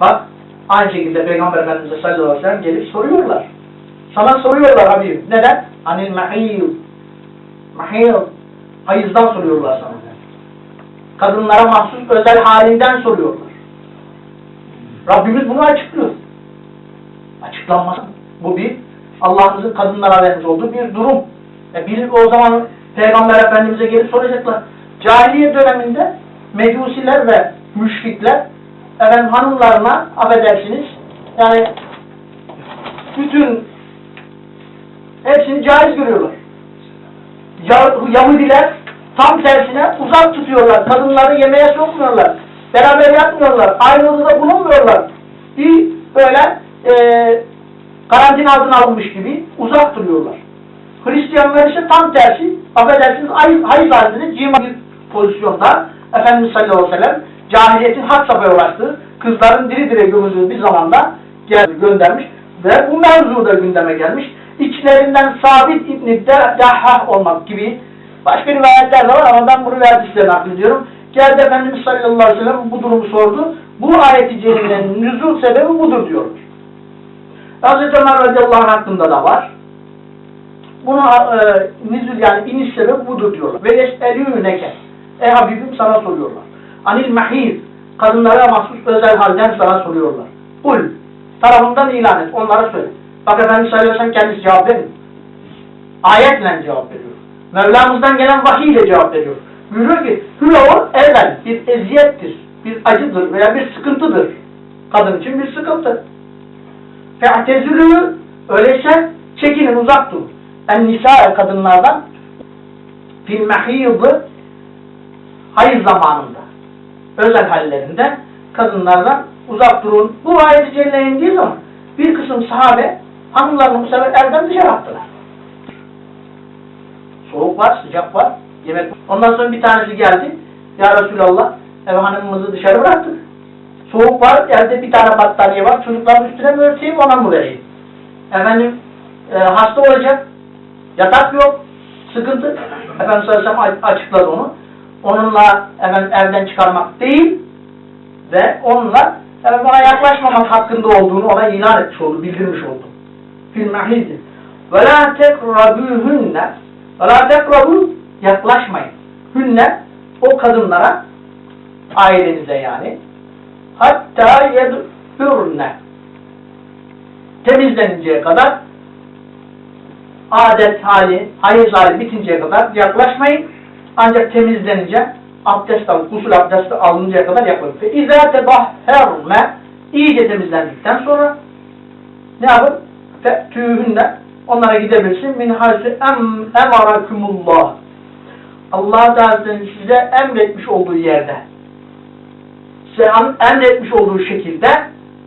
Bak aynı şekilde Peygamber Efendimiz sallallahu aleyhi ve sellem gelip soruyorlar. Sana soruyorlar Habibim. Neden? Anil mahiyy. Mahiyy. Hayızdan soruyorlar sana. Kadınlara mahsus özel halinden soruyorlar. Rabbimiz bunu açıklıyor. Açıklanmaz. Bu bir Allah'ımızın kadınlara vermiş olduğu bir durum. E bir o zaman Peygamber Efendimiz'e gelip soracaklar. Cahiliye döneminde mecusiler ve müşrikler efendim hanımlarına affedersiniz yani bütün hepsini caiz görüyorlar. Ya- Yahudiler tam tersine uzak tutuyorlar. Kadınları yemeğe sokmuyorlar. Beraber yatmıyorlar. Aynı odada bulunmuyorlar. Bir böyle e, karantina altına alınmış gibi uzak duruyorlar. Hristiyanlar ise tam tersi affedersiniz hayız, hayız halinde cima bir pozisyonda Efendimiz sallallahu aleyhi ve sellem cahiliyetin had safhaya ulaştığı kızların diri diri gömüldüğü bir zamanda gel, göndermiş ve bu mevzu da gündeme gelmiş. İçlerinden Sabit İbni Dahhah olmak gibi başka rivayetler de var ama ben bu rivayetleri naklediyorum. Geldi Efendimiz sallallahu aleyhi ve sellem bu durumu sordu. Bu ayeti celilenin nüzul sebebi budur diyorlar. Hazreti Ömer radıyallahu anh hakkında da var. Buna e, nüzul yani iniş sebebi budur diyorlar. Ve yeselûneke. Ey Habibim sana soruyorlar. Anil mahir. Kadınlara mahsus özel halden sana soruyorlar. Kul. Tarafından ilan et. Onlara söyle. Bak Efendimiz sallallahu aleyhi ve sellem kendisi cevap vermiyor. Ayetle cevap veriyor. Mevlamızdan gelen vahiy ile cevap veriyor. Buyuruyor ki hüve o evvel bir eziyettir, bir acıdır veya bir sıkıntıdır. Kadın için bir sıkıntı. Fe'tezülü öyleyse çekinin uzak durun. En nisa kadınlardan fil mehiydı hayır zamanında özel hallerinde kadınlardan uzak durun. Bu ayet-i celile indiği zaman bir kısım sahabe hanımlarını bu sefer evden dışarı attılar. Soğuk var, sıcak var, yemek var. Ondan sonra bir tanesi geldi. Ya Resulallah, ev hanımımızı dışarı bıraktık. Soğuk var, elde bir tane battaniye var. Çocukların üstüne mi örteyim, ona mı vereyim? Efendim, e, hasta olacak. Yatak yok. Sıkıntı. Efendim sallallahu açıkladı onu. Onunla efendim, evden çıkarmak değil ve onunla efendim, ona yaklaşmamak hakkında olduğunu ona ilan etmiş oldu, bildirmiş oldu. Fil. Ve la tekrabühünne ve la tekrabu yaklaşmayın. Hünne o kadınlara ailenize yani hatta yedhürne temizleninceye kadar adet hali, hayız hali bitinceye kadar yaklaşmayın. Ancak temizlenince abdest alın, gusül abdesti alıncaya kadar yaklaşın. Fe izâ tebahherme iyice temizlendikten sonra ne yapın? Fe'tühünne onlara gidebilirsin. Min hâsü em, emarakumullah. Allah Teala'nın size emretmiş olduğu yerde size em- emretmiş olduğu şekilde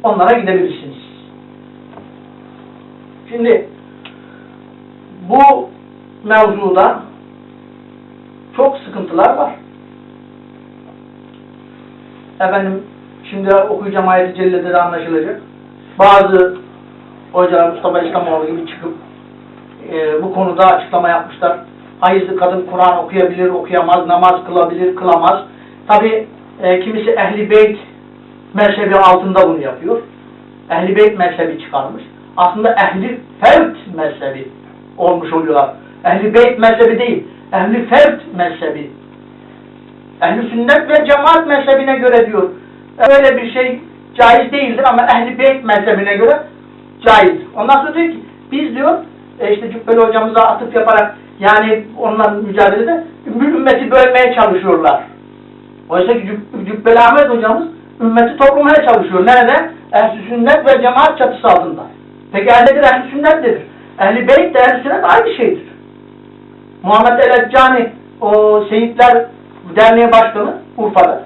onlara gidebilirsiniz. Şimdi bu mevzuda çok sıkıntılar var. Efendim şimdi okuyacağım ayet-i cellede de anlaşılacak. Bazı hocalar Mustafa İslamoğlu gibi çıkıp e, bu konuda açıklama yapmışlar. Hayızlı kadın Kur'an okuyabilir, okuyamaz, namaz kılabilir, kılamaz. Tabi e, kimisi ehli beyt mezhebi altında bunu yapıyor. Ehli beyt mezhebi çıkarmış. Aslında ehli fevt mezhebi olmuş oluyorlar. Ehli beyt mezhebi değil, ehli fevt mezhebi. Ehli sünnet ve cemaat mezhebine göre diyor. Öyle bir şey caiz değildir ama ehli beyt mezhebine göre caiz. Ondan sonra diyor ki biz diyor e işte Cübbeli hocamıza atıf yaparak yani onunla mücadelede ümmeti bölmeye çalışıyorlar. Oysa ki Cüb- Cübbeli Ahmet hocamız ümmeti toplamaya çalışıyor. Nerede? Ehl-i sünnet ve cemaat çatısı altında. Peki ehlidir, ehl-i sünnet nedir? Ehl-i beyt de ehl-i sünnet aynı şeydir. Muhammed El-Eccani o Seyitler Derneği Başkanı Urfa'da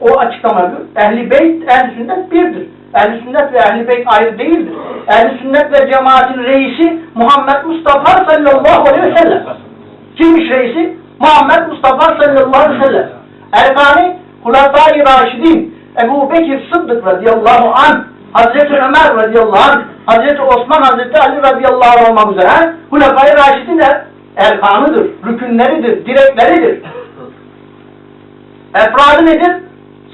o açıklama yapıyor. Ehl-i beyt, ehl-i sünnet birdir. Ehl-i sünnet ve ehl-i beyt ayrı değildir. Ehl-i sünnet ve cemaatin reisi Muhammed Mustafa sallallahu aleyhi ve sellem. Kimmiş reisi? Muhammed Mustafa sallallahu aleyhi ve sellem. Erkani Hulefai Raşidin Ebu Bekir Sıddık radıyallahu anh Hazreti Ömer radıyallahu anh Hazreti Osman Hazreti Ali radıyallahu anh olmak üzere Hulefai Raşidin erkanıdır, rükünleridir, direkleridir. Efradı nedir?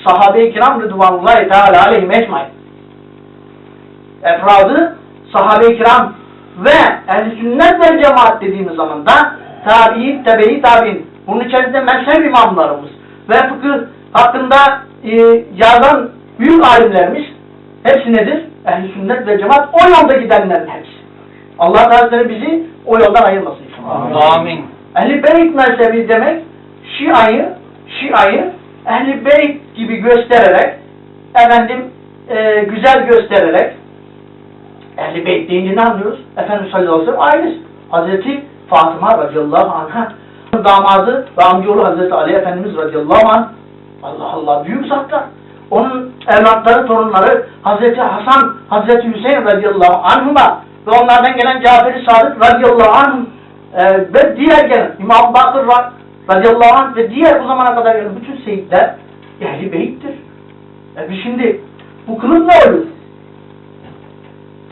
Sahabe-i kiram rıdvanullahi teala aleyhim ecmain. efradı, sahabe-i kiram ve ehl sünnet ve cemaat dediğimiz zaman da tabi'in, tebe-i tabi'in. Bunun içerisinde mezhep imamlarımız ve fıkıh hakkında e, yazan büyük alimlerimiz hepsi nedir? ehl sünnet ve cemaat o yolda gidenlerin hepsi. Allah Teala bizi o yoldan ayırmasın. Amin. Ehl-i Beyt mezhebi demek Şia'yı Şia'yı Ehl-i Beyt gibi göstererek efendim e, güzel göstererek Ehl-i Beyt deyince ne anlıyoruz? Efendimiz sallallahu aleyhi ve sellem ailesi. Hazreti Fatıma radıyallahu anh'a damadı ve amcaoğlu Hazreti Ali Efendimiz radıyallahu anh Allah Allah büyük zatlar. Onun evlatları, torunları Hazreti Hasan, Hazreti Hüseyin radıyallahu anhuma ve onlardan gelen Cafer-i Sadık radıyallahu anh e, ve diğer gelen İmam Bakır ra- radıyallahu anh ve diğer bu zamana kadar gelen bütün seyitler ehli beyittir. E biz şimdi bu kılık ne olur?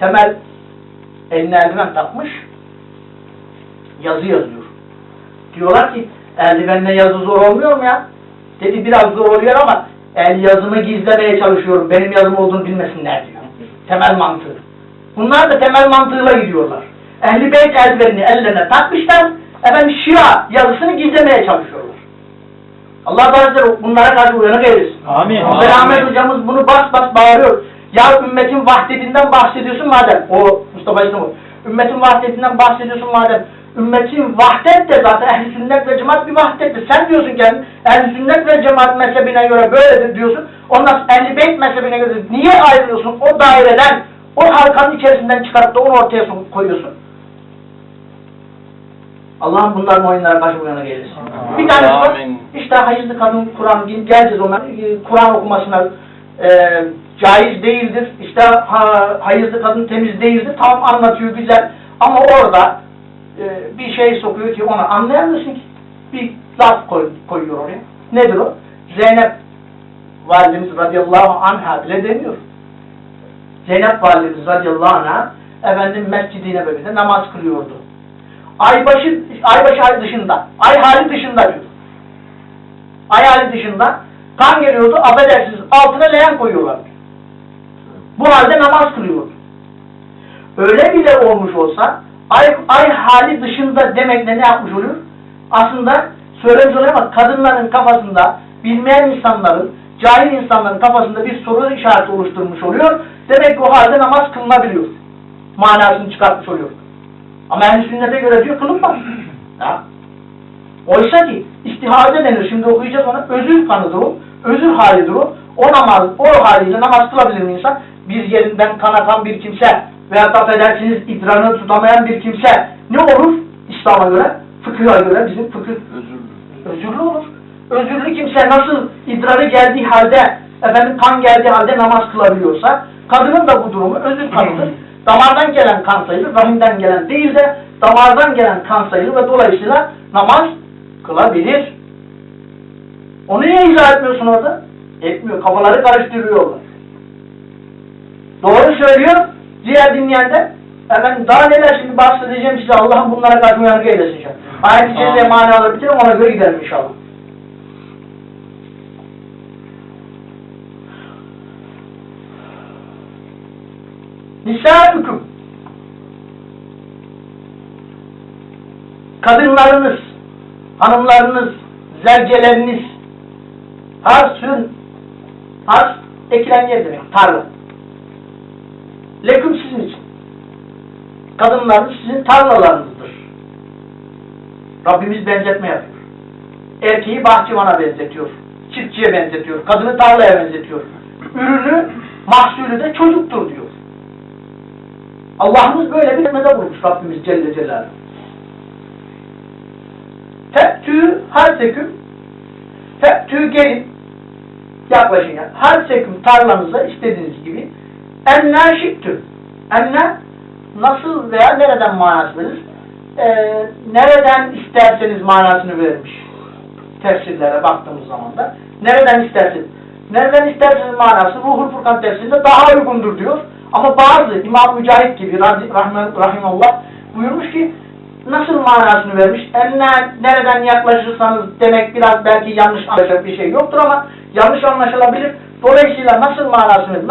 Temel eline eldiven takmış yazı yazıyor. Diyorlar ki eldivenle yazı zor olmuyor mu ya? Dedi biraz zor oluyor ama el yazımı gizlemeye çalışıyorum. Benim yazım olduğunu bilmesinler diyor. Temel mantığı. Bunlar da temel mantığıyla gidiyorlar. Ehli Beyt eldivenini ellerine takmışlar. Efendim Şia yazısını gizlemeye çalışıyorlar. Allah Teala bunlara karşı uyanık eylesin. Amin. Ahmet hocamız bunu bas bas bağırıyor. Ya ümmetin vahdetinden bahsediyorsun madem. O Mustafa İslamov. Ümmetin vahdetinden bahsediyorsun madem. Ümmetin vahdet de zaten ehl sünnet ve cemaat bir vahdettir. Sen diyorsun ki ehl sünnet ve cemaat mezhebine göre böyledir diyorsun. Ondan ehl beyt mezhebine göre niye ayrılıyorsun? O daireden, o halkanın içerisinden çıkarıp da onu ortaya koyuyorsun. Allah'ım bunların oyunlara karşı uyanık eylesin. Amin. Bir tanesi var, işte hayızlı kadın Kur'an geleceğiz ona. e, Kur'an okumasına e, caiz değildir. İşte ha, hayızlı kadın temiz değildir. Tam anlatıyor güzel. Ama orada e, bir şey sokuyor ki onu anlayamıyorsun ki. Bir laf koy, koyuyor oraya. Nedir o? Zeynep validemiz radıyallahu anha bile demiyor. Zeynep validemiz radıyallahu anha efendim mescid-i Nebevi'de namaz kılıyordu. Aybaşı, aybaşı ay dışında, ay hali dışında diyor. Ay hali dışında kan geliyordu, affedersiniz altına leğen koyuyorlar. Bu halde namaz kılıyordu. Öyle bile olmuş olsa ay, ay hali dışında demekle ne yapmış oluyor? Aslında söylemiş oluyor ama kadınların kafasında bilmeyen insanların, cahil insanların kafasında bir soru işareti oluşturmuş oluyor. Demek ki o halde namaz kılınabiliyor. Manasını çıkartmış oluyor. Ama ehl sünnete göre diyor kılınmaz. Ya. Oysa ki istihade denir. Şimdi okuyacağız ona. Özür kanıdır o. Özür halidir o. O namaz, o haliyle namaz kılabilir mi insan? Bir yerinden kan atan bir kimse veya affedersiniz idrarını tutamayan bir kimse ne olur İslam'a göre? Fıkıha göre bizim fıkıh özürlü olur. Özürlü kimse nasıl idrarı geldiği halde efendim kan geldiği halde namaz kılabiliyorsa kadının da bu durumu özür kanıdır. Damardan gelen kan sayılır, rahimden gelen değil de damardan gelen kan sayılır ve dolayısıyla namaz kılabilir. Onu niye izah etmiyorsun orada? Etmiyor. Kafaları karıştırıyorlar. Doğru söylüyor. Diğer dinleyen de efendim daha neler şimdi bahsedeceğim size. Allah'ım bunlara karşı uyanık eylesin. Ayet-i Celle manaları bitirin ona göre gidelim inşallah. Nisâ'üküm Kadınlarınız, hanımlarınız, zevceleriniz harsün hars ekilen yer demek, tarla. Leküm sizin için. Kadınlarınız sizin tarlalarınızdır. Rabbimiz benzetme yapıyor. Erkeği bahçıvana benzetiyor. Çiftçiye benzetiyor. Kadını tarlaya benzetiyor. Ürünü, mahsulü de çocuktur diyor. Allah'ımız böyle bir etmede bulmuş Rabbimiz Celle Celaluhu. Fettü harseküm Fettü gelin yaklaşın yani. Harseküm tarlanıza istediğiniz gibi enne şiktü enne nasıl veya nereden manası? Ee, nereden isterseniz manasını vermiş tefsirlere baktığımız zaman da. Nereden isterseniz. Nereden isterseniz manası Ruhul Furkan tefsirinde daha uygundur diyor. Ama bazı İmam Mücahit gibi Rahimallah buyurmuş ki nasıl manasını vermiş? Eline nereden yaklaşırsanız demek biraz belki yanlış anlaşılacak bir şey yoktur ama yanlış anlaşılabilir. Dolayısıyla nasıl manasını